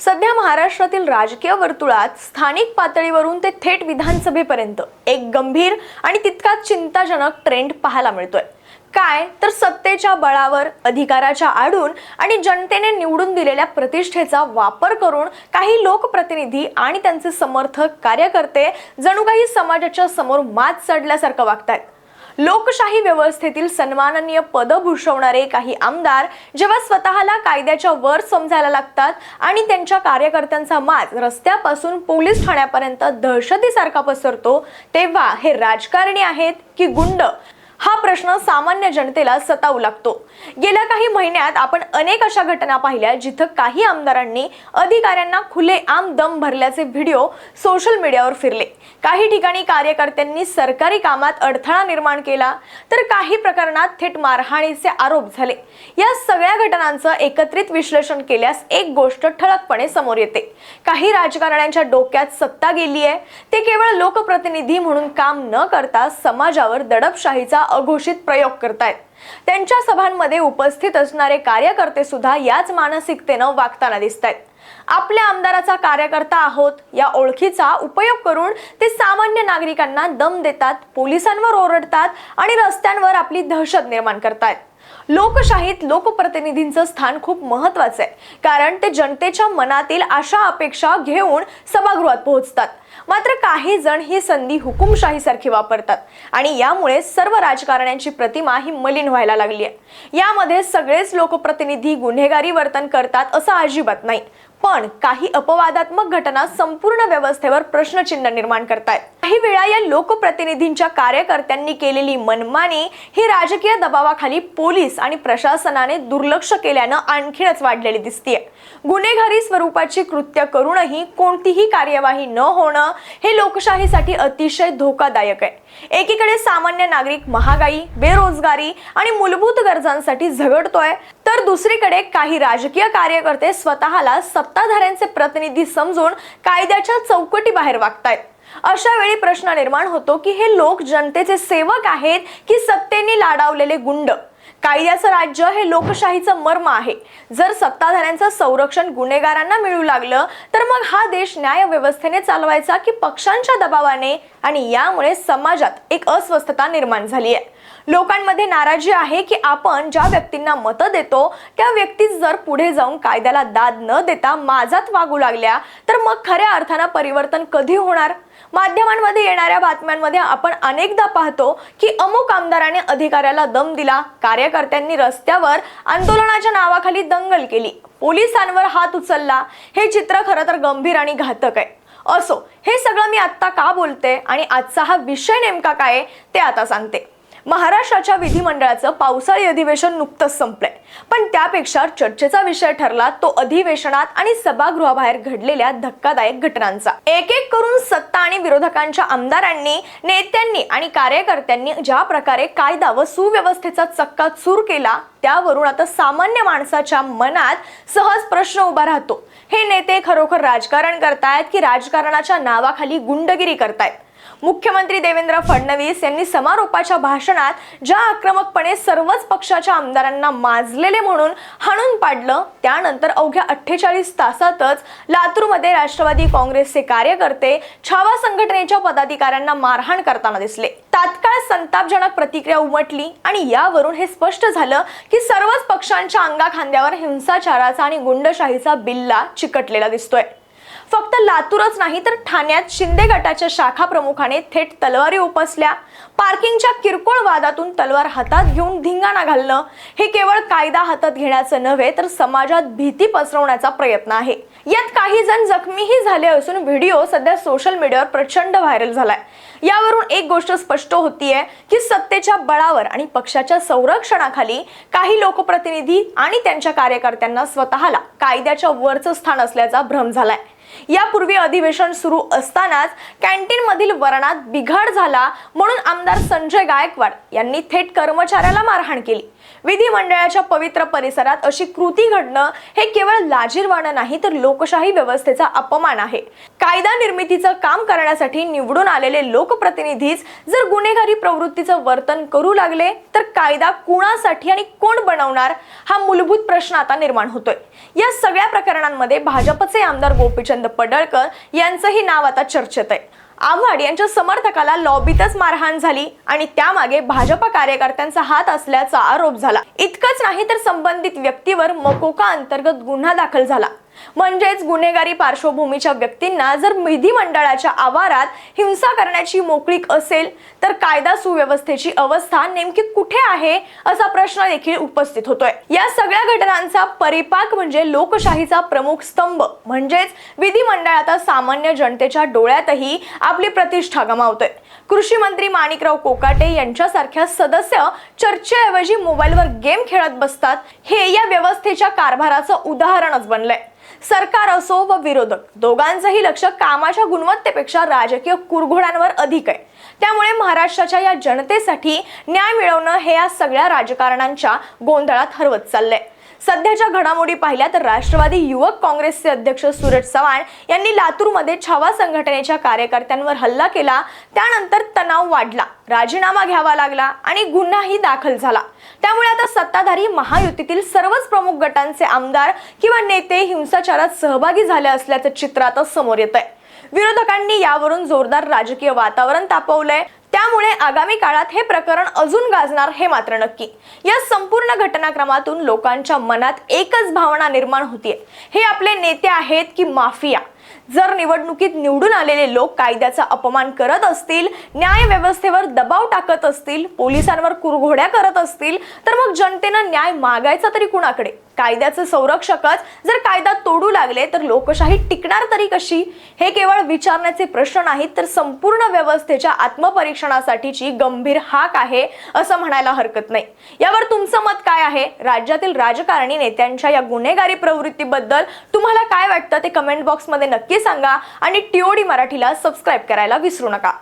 सध्या महाराष्ट्रातील राजकीय वर्तुळात स्थानिक पातळीवरून ते थेट विधानसभेपर्यंत एक गंभीर आणि तितकाच चिंताजनक ट्रेंड पाहायला मिळतोय. काय? तर सत्तेच्या बळावर अधिकाराच्या आडून आणि जनतेने निवडून दिलेल्या प्रतिष्ठेचा वापर करून काही लोकप्रतिनिधी आणि त्यांचे समर्थक कार्यकर्ते जणू काही समाजाच्या समोर मात चढल्यासारखं वागतायत. लोकशाही व्यवस्थेतील सन्माननीय पद भूषवणारे काही आमदार जेव्हा स्वतःला कायद्याच्या वर समजायला लागतात आणि त्यांच्या कार्यकर्त्यांचा माज रस्त्यापासून पोलीस ठाण्यापर्यंत दहशतीसारखा पसरतो तेव्हा हे राजकारणी आहेत की गुंड? हा प्रश्न सामान्य जनतेला सतावू लागतो. गेल्या काही महिन्यात आपण अनेक अशा घटना पाहिल्या जिथं काही आमदारांनी अधिकाऱ्यांना खुले आम दम भरल्याचे व्हिडिओ सोशल मीडियावर फिरले. काही ठिकाणी कार्यकर्त्यांनी सरकारी कामात अडथळा निर्माण केला तर काही प्रकरणात थेट मारहाणीचे आरोप झाले. या सगळ्या घटनांचं एकत्रित विश्लेषण केल्यास एक गोष्ट ठळकपणे समोर येते. काही राजकारण्यांच्या डोक्यात सत्ता गेली आहे ते केवळ लोकप्रतिनिधी म्हणून काम न करता समाजावर दडपशाहीचा अघोषित प्रयोग करतायत. त्यांच्या सभांमध्ये उपस्थित असणारे कार्यकर्ते सुद्धा याच मानसिकतेनं वागताना दिसत आहेत आपल्या आमदाराचा कार्यकर्ता आहोत या ओळखीचा उपयोग करून ते सामान्य नागरिकांना दम देतात पोलिसांवर ओरडतात आणि रस्त्यांवर आपली दहशत निर्माण करतायत. लोकशाहीत लोकप्रतिनिधींचं स्थान खूप महत्वाचं आहे. कारण ते जनतेच्या मनातील आशा अपेक्षा घेऊन सभागृहात पोहोचतात. मात्र काही जण ही संधी हुकुमशाहीसारखी वापरतात. आणि यामुळे सर्व राजकारण्यांची प्रतिमा ही मलिन व्हायला लागली आहे. यामध्ये सगळेच लोकप्रतिनिधी गुन्हेगारी वर्तन करतात असं अजिबात नाही. पण काही अपवादात्मक घटना संपूर्ण व्यवस्थेवर प्रश्नचिन्ह निर्माण करतायत. काही वेळा या लोकप्रतिनिधींच्या कार्यकर्त्यांनी केलेली मनमानी ही राजकीय दबावाखाली पोलीस आणि प्रशासनाने दुर्लक्ष केल्यानं आणखीनच वाढलेली दिसतीये. गुन्हेगारी स्वरूपाची कृत्य करूनही कोणतीही कार्यवाही न होणं हे लोकशाहीसाठी अतिशय धोकादायक आहे. एकीकडे सामान्य नागरिक महागाई बेरोजगारी आणि मूलभूत गरजांसाठी झगडतोय तर दुसरीकडे काही राजकीय कार्यकर्ते स्वतःला सत्ताधाऱ्यांचे प्रतिनिधी समजून कायद्याच्या चौकटी बाहेर वागतायत. अशा वेळी प्रश्न निर्माण होतो की हे लोक जनतेचे सेवक आहेत की सत्तेने लाडावलेले गुंड? कायद्याचं राज्य हे लोकशाहीचं मर्म आहे. जर सत्ताधाऱ्यांचं संरक्षण गुन्हेगारांना मिळू लागलं तर मग हा देश न्याय व्यवस्थेने चालवायचा की पक्षांच्या दबावाने? आणि यामुळे समाजात एक अस्वस्थता निर्माण झाली आहे लोकांमध्ये नाराजी आहे की आपण ज्या व्यक्तींना मतं देतो त्या व्यक्तीच जर पुढे जाऊन कायद्याला दाद न देता माझात वागू लागल्या तर मग खऱ्या अर्थानं परिवर्तन कधी होणार? माध्यमांमध्ये येणाऱ्या बातम्यांमध्ये आपण अनेकदा पाहतो की अमुक आमदाराने अधिकाऱ्याला दम दिला कार्यकर्त्यांनी रस्त्यावर आंदोलनाच्या नावाखाली दंगल केली पोलिसांवर हात उचलला. हे चित्र खरं तर गंभीर आणि घातक आहे. असो हे सगळं मी आत्ता का बोलते आणि आजचा हा विषय नेमका काय आहे ते आता सांगते. महाराष्ट्राच्या विधिमंडळाचं पावसाळी अधिवेशन नुकतंच संपलंय. पण त्यापेक्षा चर्चेचा विषय ठरला तो अधिवेशनात आणि सभागृहाबाहेर घडलेल्या धक्कादायक घटनांचा. एक एक करून सत्ता आणि विरोधकांच्या आमदारांनी नेत्यांनी आणि कार्यकर्त्यांनी ज्या प्रकारे कायदा व सुव्यवस्थेचा चक्का चूर केला त्यावरून आता सामान्य माणसाच्या मनात सहज प्रश्न उभा राहतो. हे नेते खरोखर राजकारण करतायत की राजकारणाच्या नावाखाली गुंडगिरी करतायत? मुख्यमंत्री देवेंद्र फडणवीस यांनी समारोपाच्या भाषणात ज्या आक्रमकपणे सर्वच पक्षाच्या आमदारांना माजलेले म्हणून हाणून पाडलं त्यानंतर अवघ्या अठ्ठेचाळीस तासातच लातूरमध्ये राष्ट्रवादी काँग्रेसचे कार्यकर्ते छावा संघटनेच्या पदाधिकाऱ्यांना मारहाण करताना दिसले. तात्काळ संतापजनक प्रतिक्रिया उमटली आणि यावरून हे स्पष्ट झालं की सर्वच पक्षांच्या अंगाखांद्यावर हिंसाचाराचा आणि गुंडशाहीचा बिल्ला चिकटलेला दिसतोय. फक्त लातूरच नाही तर ठाण्यात शिंदे गटाच्या शाखा प्रमुखाने थेट तलवारी उपसल्या. पार्किंगच्या किरकोळ वादातून तलवार हातात घेऊन धिंगाणा घालणं हे केवळ कायदा हातात घेण्याचं नव्हे तर समाजात भीती पसरवण्याचा प्रयत्न आहे. यात काही जण जखमीही झाले असून व्हिडिओ सध्या सोशल मीडियावर प्रचंड व्हायरल झालाय. यावरून एक गोष्ट स्पष्ट होतीये की सत्तेच्या बळावर आणि पक्षाच्या संरक्षणाखाली काही लोकप्रतिनिधी आणि त्यांच्या कार्यकर्त्यांना स्वतःला कायद्याच्या वरचं स्थान असल्याचा भ्रम झालाय. यापूर्वी अधिवेशन सुरू असतानाच कॅन्टीन मधील वरणात बिघाड झाला म्हणून आमदार संजय गायकवाड यांनी थेट कर्मचाऱ्याला मारहाण केली. विधिमंडळाच्या पवित्र परिसरात अशी कृती घडणं हे केवळ लाजीरवाणं नाही तर लोकशाही व्यवस्थेचा अपमान आहे. कायदा निर्मितीचं काम करण्यासाठी निवडून आलेले लोकप्रतिनिधीच जर गुन्हेगारी प्रवृत्तीचं वर्तन करू लागले तर कायदा कुणासाठी आणि कोण बनवणार हा मूलभूत प्रश्न आता निर्माण होतोय. या सगळ्या प्रकरणांमध्ये भाजपचे आमदार गोपीचंद पडळकर यांचंही नाव आता चर्चेत आहे. आव्हाड यांच्या समर्थकाला लॉबीतच मारहाण झाली आणि त्यामागे भाजपा कार्यकर्त्यांचा हात असल्याचा आरोप झाला. इतकंच नाही तर संबंधित व्यक्तीवर मकोका अंतर्गत गुन्हा दाखल झाला. म्हणजेच गुन्हेगारी पार्श्वभूमीच्या व्यक्तींना जर विधिमंडळाच्या आवारात हिंसा करण्याची मोकळीक असेल तर कायदा सुव्यवस्थेची अवस्था नेमकी कुठे आहे असा प्रश्न देखील उपस्थित होतोय. या सगळ्या घटनांचा परिपाक म्हणजे लोकशाहीचा प्रमुख स्तंभ. म्हणजेच विधिमंडळात सामान्य जनतेच्या डोळ्यातही आपली प्रतिष्ठा गमावतोय. कृषी मंत्री माणिकराव कोकाटे यांच्यासारख्या सदस्य चर्चेऐवजी मोबाईलवर गेम खेळत बसतात हे या व्यवस्थेच्या कारभाराचं उदाहरणच बनलंय. सरकार असो व विरोधक दोघांचंही लक्ष कामाच्या गुणवत्तेपेक्षा राजकीय कुरघोड्यांवर अधिक आहे. त्यामुळे महाराष्ट्राच्या या जनतेसाठी न्याय मिळवणं हे या सगळ्या राजकारणांच्या गोंधळात हरवत चाललंय. सध्याच्या घडामोडी पाहिल्या तर राष्ट्रवादी युवक काँग्रेसचे अध्यक्ष सुरज चव्हाण यांनी लातूरमध्ये छावा संघटनेच्या कार्यकर्त्यांवर हल्ला केला. त्यानंतर तणाव वाढला. राजीनामा घ्यावा लागला आणि गुन्हाही दाखल झाला. त्यामुळे आता सत्ताधारी महायुतीतील सर्वच प्रमुख गटांचे आमदार किंवा नेते हिंसाचारात सहभागी झाले असल्याचं चित्र आता समोर येत आहे विरोधकांनी यावरून जोरदार राजकीय वातावरण तापवलंय. त्यामुळे आगामी काळात हे प्रकरण अजून गाजणार हे मात्र नक्की. या संपूर्ण घटनाक्रमातून लोकांच्या मनात एकच भावना निर्माण होतीये. हे आपले नेते आहेत की माफिया? जर निवडणुकीत निवडून आलेले लोक कायद्याचा अपमान करत असतील न्याय व्यवस्थेवर दबाव टाकत असतील पोलिसांवर कुरघोड्या करत असतील तर मग जनतेनं न्याय मागायचा तरी कुणाकडे? कायद्याचे संरक्षकच जर कायदा तोडू लागले तर लोकशाही टिकणार तरी कशी? हे केवळ विचारण्याचे प्रश्न नाहीत तर संपूर्ण व्यवस्थेच्या आत्मपरीक्षणासाठीची गंभीर हाक आहे असं म्हणायला हरकत नाही. यावर तुमचं मत काय आहे? राज्यातील राजकारणी नेत्यांच्या या गुन्हेगारी प्रवृत्तीबद्दल तुम्हाला काय वाटतं? ते कमेंट बॉक्समध्ये नक्की सांगा आणि टीओडी मराठीला सबस्क्राईब करायला विसरू नका.